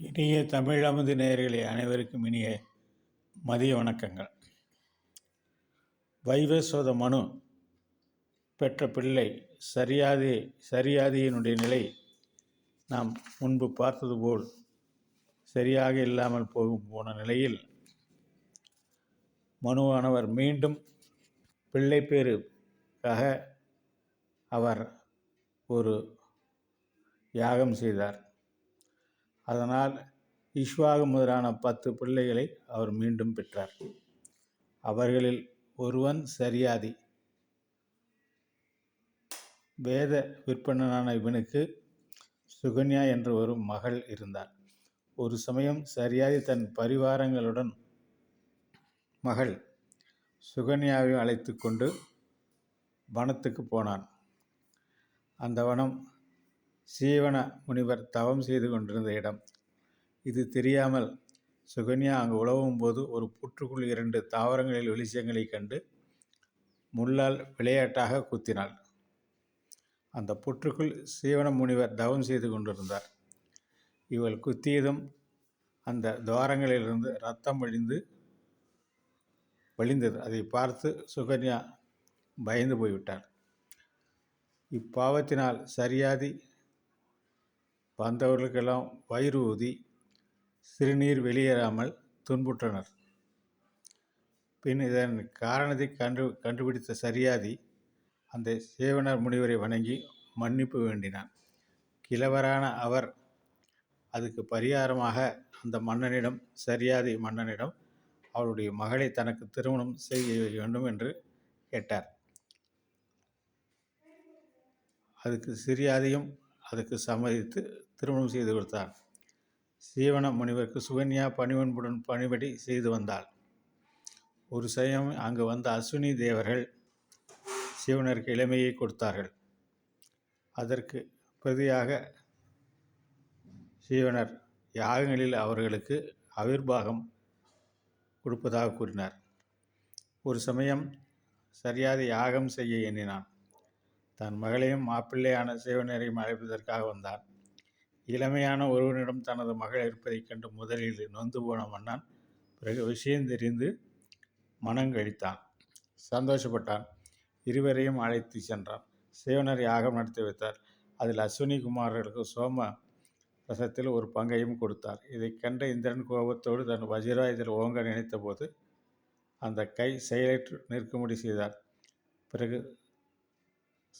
இனிய தமிழ் அமுது நேயர்களே அனைவருக்கும் இனிய மதிய வணக்கங்கள். வைவஸ்வத மனு பெற்ற பிள்ளை சரியாதி சரியாதியினுடைய நிலை நாம் முன்பு பார்த்தது போல் சரியாக இல்லாமல் போகும் போன நிலையில் மனுவானவர் மீண்டும் பிள்ளை பேருக்காக அவர் ஒரு யாகம் செய்தார். அதனால் இஷ்வாகு முதலான பத்து பிள்ளைகளை அவர் மீண்டும் பெற்றார். அவர்களில் ஒருவன் சரியாதி. வேத விற்பனனான இவனுக்கு சுகன்யா என்ற ஒரு மகள் இருந்தார் ஒரு சமயம் சரியாதி தன் பரிவாரங்களுடன் மகள் சுகன்யாவை அழைத்து கொண்டு வனத்துக்கு போனான். அந்த வனம் சீவன முனிவர் தவம் செய்து கொண்டிருந்த இடம். இது தெரியாமல் சுகன்யா அங்கு உழவும் போது ஒரு புற்றுக்குள் இரண்டு தாவரங்களில் வெளிச்சங்களை கண்டு முள்ளால் விளையாட்டாக குத்தினாள். அந்த புற்றுக்குள் சீவன முனிவர் தவம் செய்து கொண்டிருந்தார். இவள் குத்தியதும் அந்த துவாரங்களிலிருந்து ரத்தம் வழிந்து வழிந்தது. அதை பார்த்து சுகன்யா பயந்து போய்விட்டார் இப்பாவத்தினால் சரியாதி வந்தவர்களுக்கெல்லாம் வயிறு ஊதி சிறுநீர் வெளியேறாமல் துன்புற்றனர். பின் இதன் காரணத்தை கண்டு கண்டுபிடித்த சரியாதி அந்த சேவனர் முனிவரை வணங்கி மன்னிப்பு வேண்டினான். கிழவரான அவர் அதுக்கு பரிகாரமாக அந்த மன்னனிடம் சரியாதி மன்னனிடம் அவருடைய மகளை தனக்கு திருமணம் செய்ய வேண்டும் என்று கேட்டார். அதுக்கு சிறியாதையும் அதுக்கு சம்மதித்து திருமணம் செய்து கொடுத்தார். சீவன முனிவருக்கு சுகன்யா பணிவன்புடன் பணிபடி செய்து வந்தாள். ஒரு சமயம் அங்கு வந்த அஸ்வினி தேவர்கள் சிவனருக்கு இளமையை கொடுத்தார்கள். அதற்கு பிரதியாக சீவனர் யாகங்களில் அவர்களுக்கு அவிர்வாகம் கொடுப்பதாக கூறினார். ஒரு சமயம் சரியாக யாகம் செய்ய எண்ணினான். தன் மகளையும் மாப்பிள்ளையான சிவனரையும் அழைப்பதற்காக வந்தான். இளமையான ஒருவனிடம் தனது மகள் இருப்பதைக் கண்டு முதலில் நொந்து போன மன்னன் பிறகு விஷயம் தெரிந்து மனங்கழித்தான். சந்தோஷப்பட்டான். இருவரையும் அழைத்து சென்றான். சிவனர் யாகம் நடத்தி வைத்தார். அதில் அஸ்வினி குமாரர்களுக்கு சோம ரசத்தில் ஒரு பங்கையும் கொடுத்தார். இதை கண்ட இந்திரன் கோபத்தோடு தன் வஜிராயுதல் ஓங்க நினைத்தபோது அந்த கை செயலற்று நிற்கும்படி செய்தார். பிறகு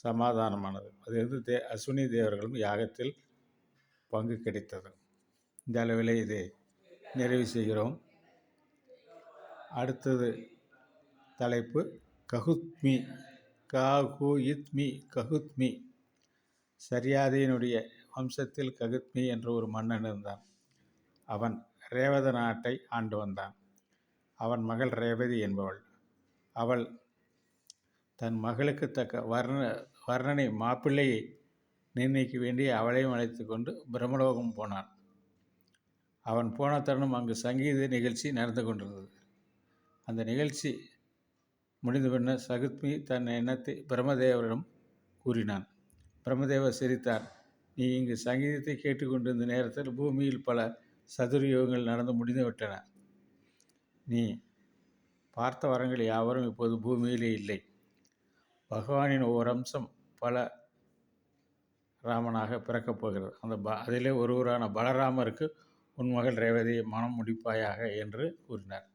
சமாதானமானது. அதிலிருந்து தே அஸ்வினி தேவர்களும் யாகத்தில் பங்கு கிடைத்தது. இந்த அளவில் இதை நிறைவு செய்கிறோம். அடுத்தது தலைப்பு ககுத்மி காகு இத்மி ககுத்மி. சரியாதையினுடைய வம்சத்தில் ககுத்மி என்ற ஒரு மன்னன் இருந்தான். அவன் ரேவத நாட்டை ஆண்டு வந்தான். அவன் மகள் ரேவதி என்பவள். அவள் தன் மகளுக்கு தக்க வர்ண வர்ணனை மாப்பிள்ளையை நிர்ணயிக்க வேண்டி அவளையும் அழைத்து கொண்டு பிரம்மலோகம் போனான். அவன் போன தருணம் அங்கு சங்கீத நிகழ்ச்சி நடந்து கொண்டிருந்தது. அந்த நிகழ்ச்சி முடிந்த பின்னர் சகுத்மி தன் எண்ணத்தை பிரம்மதேவரிடம் கூறினான். பிரம்மதேவர் சிரித்தார். நீ இங்கு சங்கீதத்தை கேட்டுக்கொண்டிருந்த நேரத்தில் பூமியில் பல சதுரயோகங்கள் நடந்து முடிந்துவிட்டன. நீ பார்த்த வரங்கள் யாவரும் இப்போது பூமியிலே இல்லை. பகவானின் ஓர் அம்சம் பல ராமனாக பிறக்கப் போகிறது. அந்த ப அதிலே ஒருவரான பலராமருக்கு உன் மகள் ரேவதியை மனம் முடிப்பாயாக என்று கூறினார்.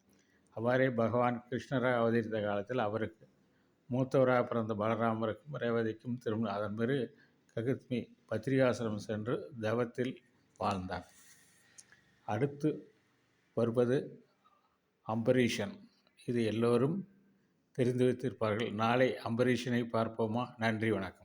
அவ்வாறே பகவான் கிருஷ்ணராக அவதரித்த காலத்தில் அவருக்கு மூத்தவராக பிறந்த பலராமருக்கும் ரேவதிக்கும் திரும்ப அதன் பிறகு ககுத்மி பத்திரிகாசிரம் சென்று தவத்தில் வாழ்ந்தார். அடுத்து வருவது அம்பரீஷன். இது எல்லோரும் தெரிந்து வைத்திருப்பார்கள். நாளை அம்பரீஷனை பார்ப்போமா? நன்றி வணக்கம்.